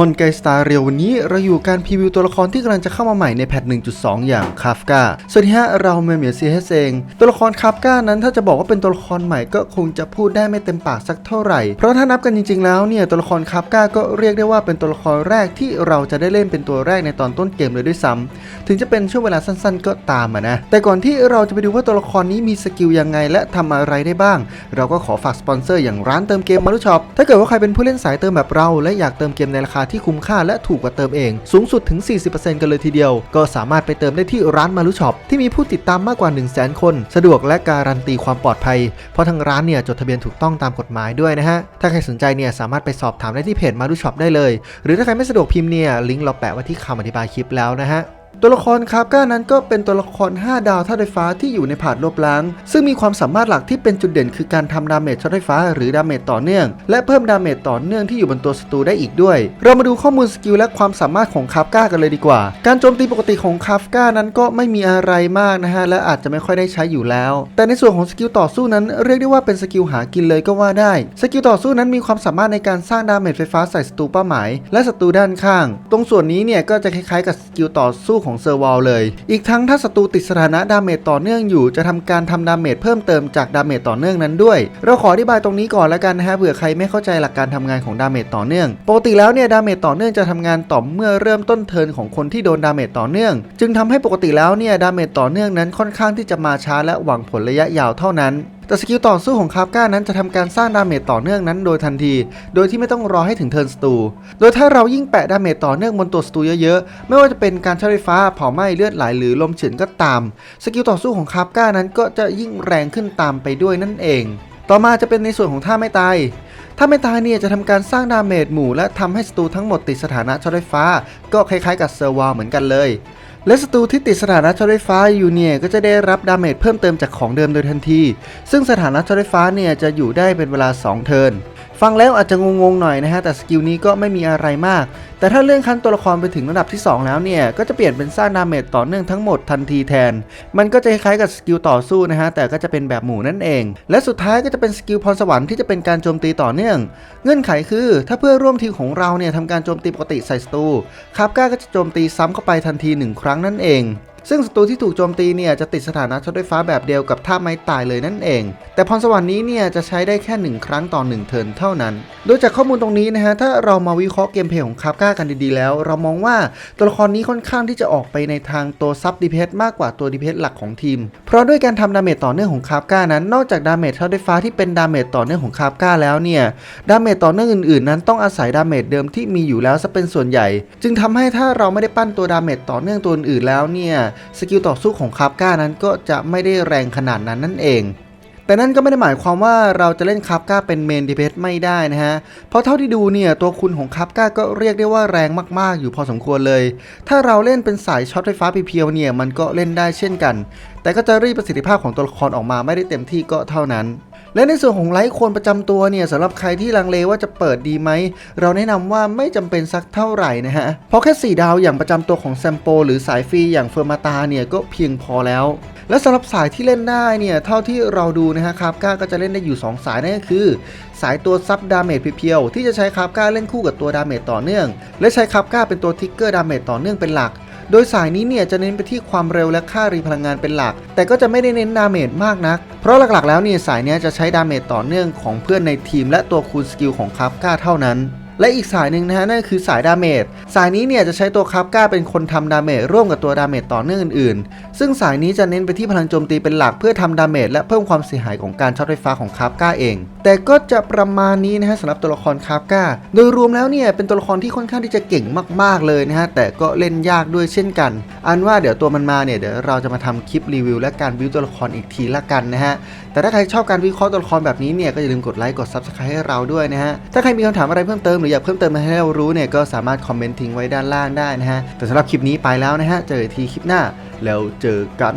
ฮอนไกสตาร์เรียววันนี้เราอยู่การพรีวิวตัวละครที่กำลังจะเข้ามาใหม่ในแพท 1.2 อย่างคาฟกาสวัสดีฮะ เราเมเมียซีเฮสเองตัวละครคาฟกานั้นถ้าจะบอกว่าเป็นตัวละครใหม่ก็คงจะพูดได้ไม่เต็มปากสักเท่าไหร่ เพราะถ้านับกันจริง ๆ แล้วเนี่ยตัวละครคาฟกาก็เรียกได้ว่าเป็นตัวละครแรกที่เราจะได้เล่นเป็นตัวแรกในตอนต้นเกมเลยด้วยซ้ำถึงจะเป็นช่วงเวลาสั้นๆ ก็ตามนะ แต่ก่อนที่เราจะไปดูว่าตัวละครนี้มีสกิลยังไงและทำอะไรได้บ้าง เราก็ขอฝากสปอนเซอร์อย่างร้านเติมเกมมารุช็อปถ้าเกิดว่าใครเป็นผู้เล่นสายเติมแบบเราและอยากเติมเกมในราคาที่คุ้มค่าและถูกกว่าเติมเอง สูงสุดถึง 40%กันเลยทีเดียว ก็สามารถไปเติมได้ที่ร้านมารุช็อปที่มีผู้ติดตามมากกว่า 1 0 0 0 0แคน สะดวกและการันตีความปลอดภัย เพราะทางร้านเนี่ยจดทะเบียนถูกต้องตามกฎหมายด้วยนะฮะ ถ้าใครสนใจเนี่ยสามารถไปสอบถามได้ที่เพจมารุช็อปได้เลย หรือถ้าใครไม่สะดวกพิมพ์เนี่ยลิงก์เราแปะไว้ที่คำอธิบายคลิปแล้วนะฮะ ตัวละครคาบก้านั้นก็เป็นตัวละคร 5 ดาวธาตุไฟฟ้าที่อยู่ในผาดลบล้าง ซึ่งมีความสามารถหลักที่เป็นจุดเด่นคือการทำดาเมจช็อตไฟฟ้าหรือดาเมจต่อเนื่อง และเพิ่มดาเมจต่อเนื่องที่อยู่บนตัวศัตรูได้อีกด้วย เรามาดูข้อมูลสกิลและความสามารถของคาบก้ากันเลยดีกว่า การโจมตีปกติของคาบก้านั้นก็ไม่มีอะไรมากนะฮะและอาจจะไม่ค่อยได้ใช้อยู่แล้ว แต่ในส่วนของสกิลต่อสู้นั้นเรียกได้ว่าเป็นสกิลหากินเลยก็ว่าได้ สกิลต่อสู้นั้นมีความสามารถในการสร้างดาเมจไฟฟ้าใส่ศัตรูเป้าหมาย และศัตรูด้านข้าง ตรงส่วนนี้เนี่ยก็จะคล้ายๆกับสกิลต่อสู้ของเซอร์วอลเลย อีกทั้งถ้าศัตรูติดสถานะดาเมจต่อเนื่องอยู่ จะทำการทำดาเมจเพิ่มเติมจากดาเมจต่อเนื่องนั้นด้วย เราขออธิบายตรงนี้ก่อนแล้วกันนะฮะเผื่อใครไม่เข้าใจหลักการทำงานของดาเมจต่อเนื่องปกติแล้วเนี่ยดาเมจต่อเนื่องจะทำงานต่อเมื่อเริ่มต้นเทิร์นของคนที่โดนดาเมจต่อเนื่อง จึงทำให้ปกติแล้วเนี่ยดาเมจต่อเนื่องนั้นค่อนข้างที่จะมาช้าและหวังผลระยะยาวเท่านั้น แต่สกิลต่อสู้ของคาบก้านั้นจะทำการสร้างดาเมจต่อเนื่องนั้นโดยทันที โดยที่ไม่ต้องรอให้ถึงเทิร์นสตู โดยถ้าเรายิ่งแปะดาเมจต่อเนื่องบนตัวสตูเยอะๆ ไม่ว่าจะเป็นการใช้ไฟฟ้าเผาไหม้เลือดไหลหรือลมเฉือนก็ตาม สกิลต่อสู้ของคาบก้านั้นก็จะยิ่งแรงขึ้นตามไปด้วยนั่นเอง ต่อมาจะเป็นในส่วนของท่าไม่ตายถ้าไม่ตายเนี่ยจะทำการสร้างดาเมจหมู่และทำให้ศัตรูทั้งหมดติดสถานะช็อตไฟฟ้า ก็คล้ายๆกับเซอร์วอลเหมือนกันเลย และศัตรูที่ติดสถานะช็อตไฟฟ้าอยู่เนี่ยก็จะได้รับดาเมจเพิ่มเติมจากของเดิมโดยทันที ซึ่งสถานะช็อตไฟฟ้าเนี่ยจะอยู่ได้เป็นเวลา 2 เทิร์น ฟังแล้วอาจจะงงๆหน่อยนะฮะแต่สกิลนี้ก็ไม่มีอะไรมาก แต่ถ้าเลื่อนขั้นตัวละครไปถึงระดับที่ 2 แล้วเนี่ย ก็จะเปลี่ยนเป็นสร้างดาเมจต่อเนื่องทั้งหมดทันทีแทน มันก็จะคล้ายๆกับสกิลต่อสู้นะฮะแต่ก็จะเป็นแบบหมู่นั่นเอง และสุดท้ายก็จะเป็นสกิลพรสวรรค์ที่จะเป็นการโจมตีต่อเนื่อง เงื่อนไขคือ ถ้าเพื่อนร่วมทีมของเราเนี่ยทำการโจมตีปกติใส่ศัตรูคาบก้าก็จะโจมตีซ้ำเข้าไปทันทีหนึ่งครั้งนั่นเอง ซึ่งศัตรูที่ถูกโจมตีเนี่ยจะติดสถานะช็อตไฟฟ้าแบบเดียวกับท่าไม้ตายเลยนั่นเอง แต่พรสวรรค์นี้เนี่ยจะใช้ได้แค่ 1 ครั้งต่อ1เทิร์นเท่านั้น โดยจากข้อมูลตรงนี้นะฮะถ้าเรามาวิเคราะห์เกมเพลย์ของคาบก้ากันดีๆแล้ว เรามองว่าตัวละครนี้ค่อนข้างที่จะออกไปในทางตัวซับดีเพสมากกว่าตัวดีเพสหลักของทีม เพราะด้วยการทำดาเมจต่อเนื่องของคาบก้านั้น นอกจากดาเมจช็อตไฟฟ้าที่เป็นดาเมจต่อเนื่องของคาบก้าแล้วเนี่ยดาเมจต่อเนื่องอื่นๆ นั้นต้องอาศัยดาเมจเดิมที่มีอยู่แล้วซะเป็นส่วนใหญ่ จึงทำให้ถ้าเราไม่ได้ปั้นตัวดาเมจต่อเนื่องตัวอื่นแล้วเนี่ยสกิลต่อสู้ของคาบก้านั้นก็จะไม่ได้แรงขนาดนั้นนั่นเอง แต่นั่นก็ไม่ได้หมายความว่าเราจะเล่นคาบก้าเป็นเมนดีเพสไม่ได้นะฮะ เพราะเท่าที่ดูเนี่ยตัวคุณของคาบก้าก็เรียกได้ว่าแรงมากๆ อยู่พอสมควรเลย ถ้าเราเล่นเป็นสายช็อตไฟฟ้าเพียวๆเนี่ยมันก็เล่นได้เช่นกัน แต่ก็จะรีบประสิทธิภาพของตัวละครออกมาไม่ได้เต็มที่ก็เท่านั้น และในส่วนของไลท์คนประจำตัวเนี่ยสำหรับใครที่ลังเลว่าจะเปิดดีไหม เราแนะนำว่าไม่จำเป็นสักเท่าไหร่นะฮะ เพราะแค่ 4 ดาวอย่างประจำตัวของแซมโปหรือสายฟรีอย่างเฟอร์มาตาเนี่ยก็เพียงพอแล้ว และสำหรับสายที่เล่นได้เนี่ยเท่าที่เราดูนะฮะคาบก้าก็จะเล่นได้อยู่ 2 สายนั่นก็คือ สายตัวซับดาเมจเพียวๆที่จะใช้คาบก้าเล่นคู่กับตัวดาเมจต่อเนื่อง และใช้คาบก้าเป็นตัวทิกเกอร์ดาเมจต่อเนื่องเป็นหลัก โดยสายนี้เนี่ยจะเน้นไปที่ความเร็วและค่ารีพลังงานเป็นหลัก แต่ก็จะไม่ได้เน้นดาเมจมากนัก เพราะหลักๆ แล้วเนี่ยสายนี้จะใช้ดาเมจต่อเนื่องของเพื่อนในทีมและตัวคูณสกิลของคาฟก้าเท่านั้น และอีกสายหนึ่งนะฮะนั่นคือสายดาเมจสายนี้เนี่ยจะใช้ตัวคาบก้าเป็นคนทำดาเมจร่วมกับตัวดาเมจต่อเนื่องอื่นๆ ซึ่งสายนี้จะเน้นไปที่พลังโจมตีเป็นหลักเพื่อทำดาเมจและเพิ่มความเสียหายของการช็อตไฟฟ้าของคาบก้าเอง แต่ก็จะประมาณนี้นะฮะสำหรับตัวละครคาบก้า โดยรวมแล้วเนี่ยเป็นตัวละครที่ค่อนข้างที่จะเก่งมาก ๆเลยนะฮะแต่ก็เล่นยากด้วยเช่นกัน อันว่าเดี๋ยวตัวมันมาเนี่ยเดี๋ยวเราจะมาทำคลิปรีวิวและการวิวตัวละครอีกทีละกันนะฮะแต่ถ้าใครชอบการวิเคราะห์ตัวละครแบบนี้เนี่ยก็อย่าลืมกดไลค์กด Subscribe ให้เราด้วยนะฮะถ้าใครมีคำถามอะไรเพิ่มเติมหรืออยากเพิ่มเติมมาให้เรารู้เนี่ยก็สามารถคอมเมนต์ทิ้งไว้ด้านล่างได้นะฮะแต่สำหรับคลิปนี้ไปแล้วนะฮะเจอกันทีคลิปหน้าแล้วเจอกัน